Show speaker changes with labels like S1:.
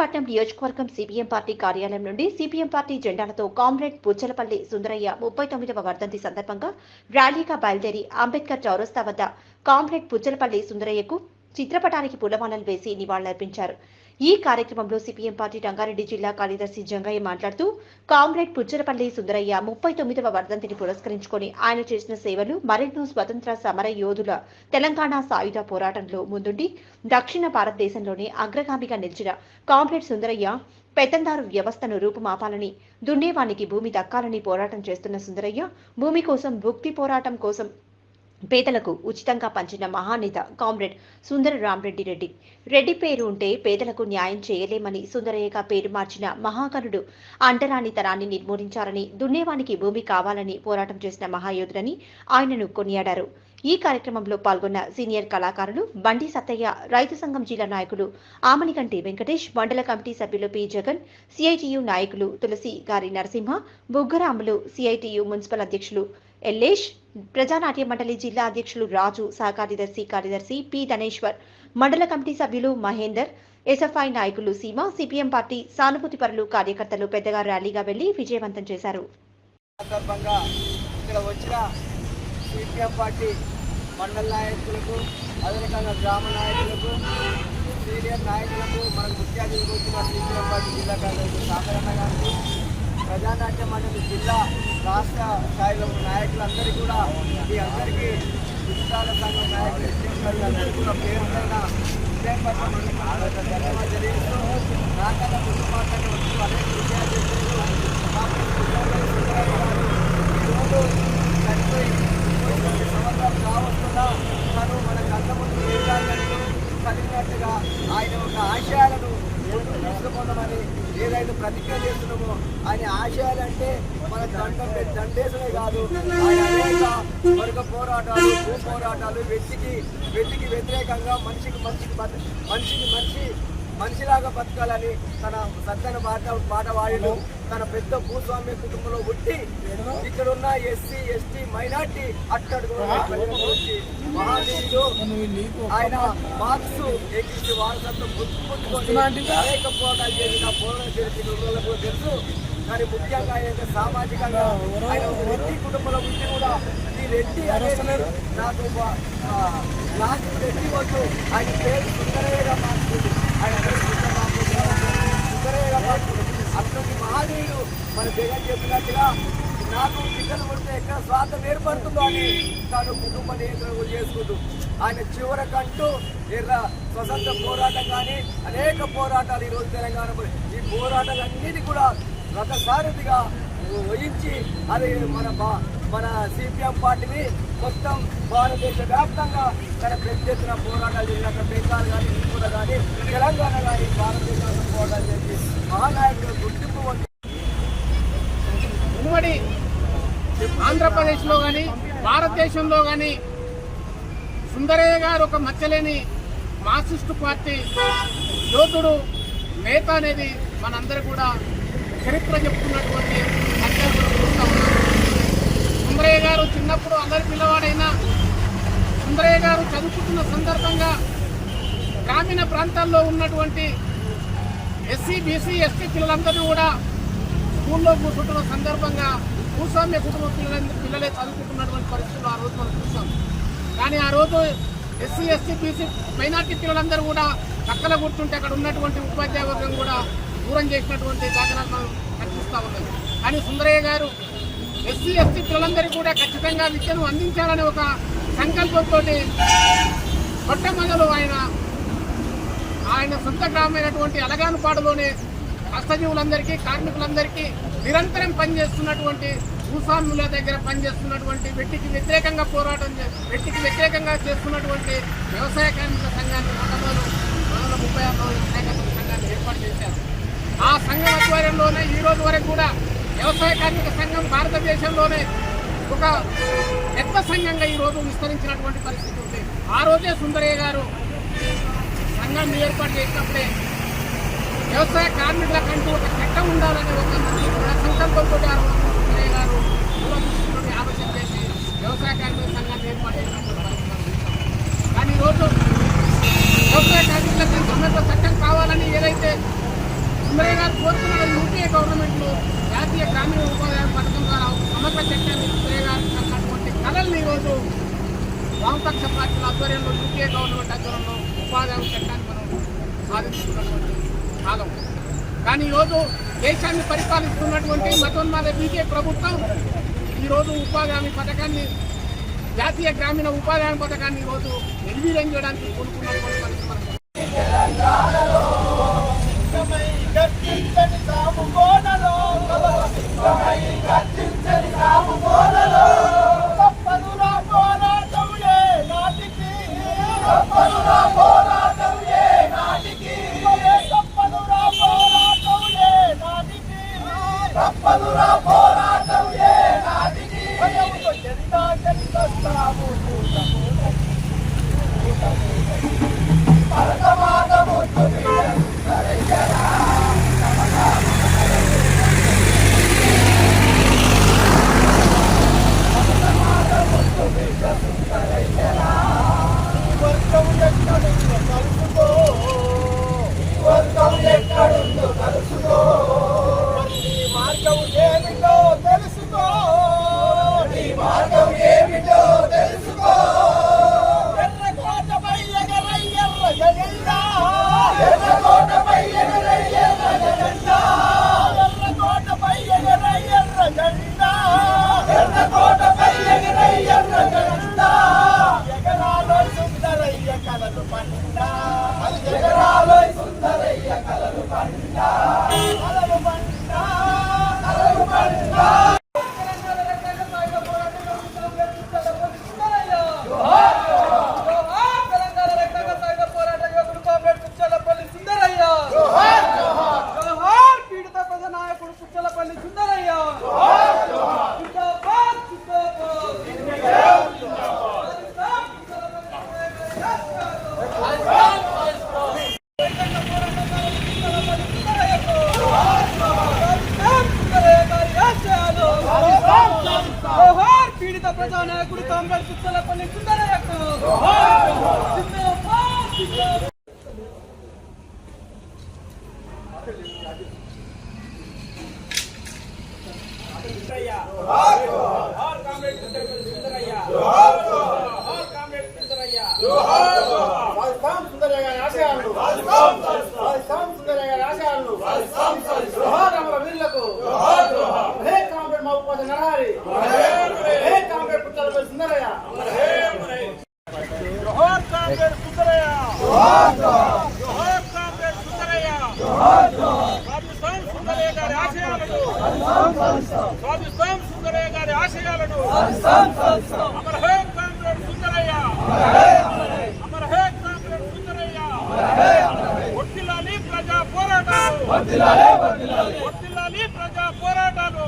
S1: ఇబ్రహీంపట్నం నియోజకవర్గం CPM party కార్యాలయం నుండి సిపిఎం పార్టీ జెండాలతో కామ్రేడ్ పుచ్చలపల్లి సుందరయ్య ముప్పై తొమ్మిదవ వర్ధంతి సందర్భంగా ర్యాలీగా బయలుదేరి అంబేద్కర్ చౌరస్తా వద్ద కామ్రేడ్ పుచ్చలపల్లి సుందరయ్యకు చిత్రపటానికి పూలమాలలు వేసి నివాళులర్పించారు. ఈ కార్యక్రమంలో సిపిఎం పార్టీ రంగారెడ్డి జిల్లా కార్యదర్శి జంగయ్య మాట్లాడుతూ కామ్రేడ్ పుచ్చలపల్లి సుందరయ్య ముప్పై తొమ్మిదవ వర్ధంతిని పురస్కరించుకొని ఆయన చేసిన సేవలు మరెన్నో స్వతంత్ర సమర యోధుల తెలంగాణ సాయుధ పోరాటంలో ముందుండి దక్షిణ భారతదేశంలోనే అగ్రగామిగా నిలిచిన కామ్రేడ్ సుందరయ్య పెత్తందారు వ్యవస్థను రూపుమాపాలని దున్నేవానికి భూమి దక్కాలని పోరాటం చేస్తున్న సుందరయ్య భూమి కోసం భుక్తి పోరాటం కోసం పేదలకు ఉచితంగా పంచిన మహానేత కామ్రేడ్ సుందర రామరెడ్డి రెడ్డి. రెడ్డి పేరు ఉంటే పేదలకు న్యాయం చేయలేమని సుందరయ్యగా పేరు మార్చిన మహాకరుడు అంటరాని తరాన్ని దున్నేవానికి భూమి కావాలని పోరాటం చేసిన మహాయోధుడని ఆయనను కొనియాడారు. ఈ కార్యక్రమంలో పాల్గొన్న సీనియర్ కళాకారులు బండి సత్తయ్య రైతు సంఘం జిల్లా నాయకులు ఆమనికంటి వెంకటేష్ మండల కమిటీ సభ్యులు పి. జగన్ సిఐటియు నాయకులు తులసి గారి నరసింహ బుగ్గరాములు సిఐటియు మున్సిపల్ అధ్యక్షులు ఎల్లేష్ ప్రజానాట్య మండలి జిల్లా అధ్యక్షులు రాజు సహకార్యదర్శి కార్యదర్శి పి. ధనేశ్వర్ మండల కమిటీ సభ్యులు మహేందర్ ఎస్ఎఫ్ఐ నాయకులు సీమ సిపిఎం పార్టీ సానుభూతి పరులు కార్యకర్తలు పెద్దగా ర్యాలీగా వెళ్ళి విజయవంతం చేశారు.
S2: సందర్భంగా ఇక్కడ వచ్చిన సిపిఎం పార్టీ మండల నాయకులకు అదేవిధంగా గ్రామ నాయకులకు సీనియర్ నాయకులకు మనకు ముఖ్య అతిథిగా వచ్చిన సిపిఎం పార్టీ జిల్లా కార్యదర్శి గారికి ప్రజానాట్య మండలి జిల్లా రాష్ట్ర స్థాయిలో ఉన్న నాయకులందరికీ కూడా మీ అందరికీ విశాల సంఘం నాయకులు అందరికీ కూడా పేరు పైన ధన్యవాదాలు తెలియజేస్తూ నాకన్నా ముందు మాట్లాడి వచ్చి అనేక విషయాలు చేశారు ఈరోజు చనిపోయి కొన్ని సంవత్సరాలు కావస్తున్నా తను మన కళ్ళ ముందు కలిగినట్టుగా ఆయన ఒక ఆశయాలను ముందుకు తీసుకుపోతామని ఏదైతే ప్రతిజ్ఞ చేస్తున్నామో ఆయన ఆశయాలంటే మన దండం దండేసమే కాదు. ఆయన అనేక పోరాటాలు భూ పోరాటాలు వ్యక్తికి వ్యక్తికి వ్యతిరేకంగా మనిషికి మనిషికి మనిషికి మనిషి మనిషిలాగా బతకాలని తన సత్యన పాట పాట వాడిను తన పెద్ద భూస్వామ్య కుటుంబంలో పుట్టి ఇక్కడ ఉన్న ఎస్సీ ఎస్టీ మైనార్టీ అట్టడుగు మహానీయుడు ఆయన మార్క్స్ ఎక్కించి వారసత్వం గుర్తుపుచ్చుకొని అనేక పోరాటాలు చేసిన పోరాటం వాళ్ళకు తెలుసు. కానీ ముఖ్యంగా ఆయన సామాజికంగా ఆయన ఒక రెడ్డి కుటుంబంలో పుట్టి కూడా ఈ రెడ్డి అనేది నాకు నాకు రెడ్డి వద్దు. ఆయన పేరు సుందరయ్యగా మార్చుకుంది ఆయన అటువంటి మహానీయుడు మన జగన్ చెప్పినట్టుగా నాకు పిల్లలు పడితే ఎక్కడ స్వార్థం ఏర్పడుతుందో అని తాను కుటుంబ నియంత్రణ చేసుకుంటూ ఆయన చివరకంటూ ఎర్ర స్వతంత్ర పోరాటం కానీ అనేక పోరాటాలు ఈరోజు తెలంగాణ ఈ పోరాటాలన్నిటి కూడా రథసారథిగా వహించి అది మన బా- మన సిపిఎం పార్టీని మొత్తం భారతదేశ వ్యాప్తంగా తన పెద్ద ఎత్తున పోరాటాలు చేసినాక బెంగాల్ కానీ త్రిపుర కానీ తెలంగాణ కానీ భారతదేశంలో పోరాటాలు చేసి మహానాయకుడు గుర్తింపు
S3: ఉమ్మడి ఆంధ్రప్రదేశ్లో కానీ భారతదేశంలో కానీ సుందరయ్య గారు ఒక మచ్చలేని మార్క్సిస్టు పార్టీ యోధుడు నేత అనేది మనందరూ కూడా చరిత్ర చెప్తున్నటువంటి సత్యాలు చూస్తా ఉన్నాం సుందరయ్య గారు చిన్నప్పుడు అందరి పిల్లవాడైనా సుందరయ్య గారు చదువుకుంటున్న సందర్భంగా గ్రామీణ ప్రాంతాల్లో ఉన్నటువంటి ఎస్సీ బీసీ ఎస్టీ పిల్లలందరూ కూడా స్కూల్లో కూర్చుంటున్న సందర్భంగా భూస్వామ్య కుటుంబ పిల్లల పిల్లలే చదువుకుంటున్నటువంటి పరిస్థితులు ఆ రోజు మనం చూసాం. కానీ ఆ రోజు ఎస్సీ ఎస్టీ బీసీ మైనార్టీ పిల్లలందరూ కూడా పక్కన కూర్చుంటే అక్కడ ఉన్నటువంటి ఉపాధ్యాయ వర్గం కూడా దూరం చేసినటువంటి దాఖలాలు మనం కనిపిస్తూ ఉన్నాయి కానీ సుందరయ్య గారు ఎస్సీ ఎస్టీ పిల్లలందరికీ కూడా ఖచ్చితంగా విద్యను అందించాలనే ఒక సంకల్పంతో మొట్టమొదలు ఆయన ఆయన సొంత గ్రామైనటువంటి అలగానుపాడులోనే కష్టజీవులందరికీ కార్మికులందరికీ నిరంతరం పనిచేస్తున్నటువంటి భూస్వాముల దగ్గర పనిచేస్తున్నటువంటి వ్యక్తికి వ్యతిరేకంగా పోరాటం చే- వ్యక్తికి వ్యతిరేకంగా చేస్తున్నటువంటి వ్యవసాయ కార్మిక సంఘాన్ని మొట్టమొదలు వందల ముప్పై ఆరు వ్యవసాయ కార్మిక సంఘాన్ని ఏర్పాటు చేశారు. ఆ సంఘం ఆధ్వర్యంలోనే ఈ రోజు వరకు కూడా వ్యవసాయ కార్మిక సంఘం భారతదేశంలోనే ఒక పెద్ద సంఘంగా ఈ రోజు విస్తరించినటువంటి పరిస్థితి ఉంది. ఆ రోజే సుందరయ్య గారు సంఘాన్ని ఏర్పాటు చేసినప్పుడే వ్యవసాయ కార్మికులకంటూ ఒక చట్టం ఉండాలనే ఒక సంకల్పంతో ఆ రోజు సుందరయ్య గారు దూరదృష్టి ఆలోచన చేసి వ్యవసాయ కార్మిక సంఘాన్ని ఏర్పాటు చేసినటువంటి పరిస్థితి కానీ ఈరోజు వ్యవసాయ కార్మికులకు సమగ్ర చట్టం కావాలని ఏదైతే సుందరయ్య గారు కోరుతున్న యూపీఏ గవర్నమెంట్లో జాతీయ గ్రామీణ ఉపాధి పథకం ద్వారా సమగ్ర చట్టాన్ని సుందరయ్య గారు అన్నటువంటి కళల్ని ఈరోజు వామపక్ష పార్టీల ఆధ్వర్యంలో యూపీఏ గవర్నమెంట్ ఆధ్వర్యంలో ఉపాధి చట్టాన్ని మనం సాధించుకున్నటువంటి కాలం. కానీ ఈరోజు దేశాన్ని పరిపాలిస్తున్నటువంటి మతోన్మాద బీజే ప్రభుత్వం ఈరోజు ఉపాధి హామీ పథకాన్ని జాతీయ గ్రామీణ ఉపాధి హామీ పథకాన్ని ఈరోజు నిర్వీర్యం చేయడానికి కోరుకున్నటువంటి పరిస్థితి
S4: జోహార్ పీడిత ప్రజానాయకుడు కామ్రేడ్ కుచ్చలపల్లి సుందరయ్యకు జిందాబాద్, జిందాబాద్.
S3: రాజస్థాన్ సుందరయ్య గారి ఆశయాలను రాజస్థాన్ సుందరయ్య గారి ఆశయాలను జోహార్ అమర వీరులకు హే కామ్రేడ్ మహబూబ్ నరహరి హే కామ్రేడ్ పుట్టలపల్లి సుందరయ్య జోహార్ కామ్రేడ్ సుందరయ్య జోహార్ కామ్రేడ్ సుందరయ్య రాజస్థాన్ సుందరయ్య గారి ఆశయాలను రాజస్థాన్ సుందరయ్య గారి ఆశయాలను అమర హే కామ్రేడ్ సుందరయ్య. అమర హే కామ్రేడ్ సుందరయ్య. వర్ధిల్లాలి ప్రజా పోరాటాలు. వర్ధిల్లాలి ప్రజా పోరాటాలు.